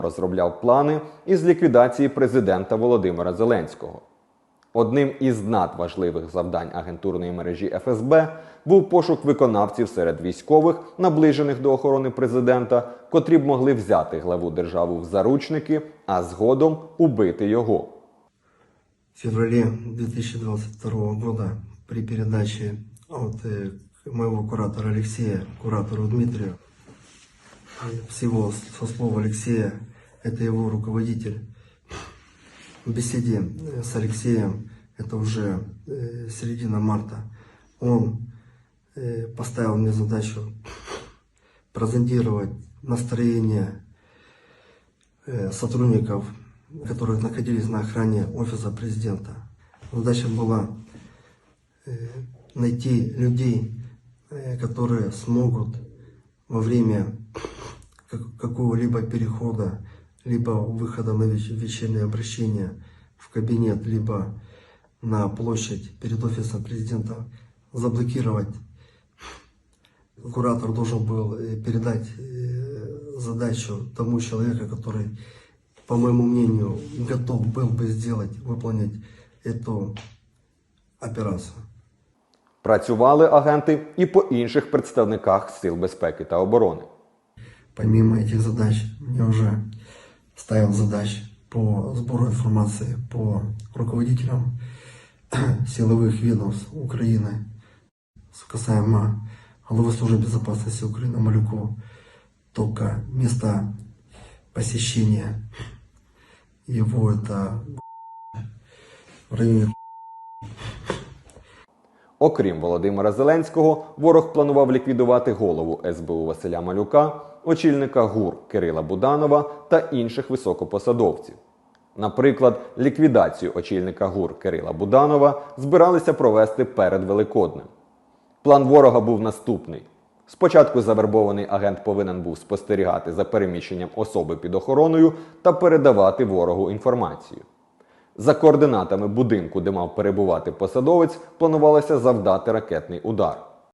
розробляв плани із ліквідації президента Володимира Зеленського. Одним із надважливих завдань агентурної мережі ФСБ був пошук виконавців серед військових, наближених до охорони президента, котрі б могли взяти главу держави в заручники, а згодом убити його. В феврале 2022 года при передаче от э, моего куратора Алексея куратору Дмитрию, всего со слова Алексея, это его руководитель, в беседе э, с Алексеем, это уже э, середина марта, он э, поставил мне задачу прозондировать настроение сотрудников, которые находились на охране офиса президента. Задача была найти людей, которые смогут во время какого-либо перехода, либо выхода на веч- вечернее обращение в кабинет, либо на площадь перед офисом президента заблокировать куратор должен был э, передать э, задачу тому человеку, который, по моему мнению, готов был бы сделать, выполнить эту операцию. Працювали агенти і по інших представниках сил безпеки та оборони. Помимо этих задач, я уже ставил задач по сбору информации по руководителям силовых ведомств Украины, касаемо главы службы безопасности Украины Малюку, только место посещения его это в районе Окрім Володимира Зеленського, ворог планував ліквідувати голову СБУ Василя Малюка, очільника ГУР Кирила Буданова та інших високопосадовців. Наприклад, ліквідацію очільника ГУР Кирила Буданова збиралися провести перед Великоднем. План ворога був наступний: спочатку завербований агент повинен був спостерігати за переміщенням особи під охороною та передавати ворогу інформацію. За координатами будинку, де мав перебувати посадовець, планувалося завдати ракетний удар.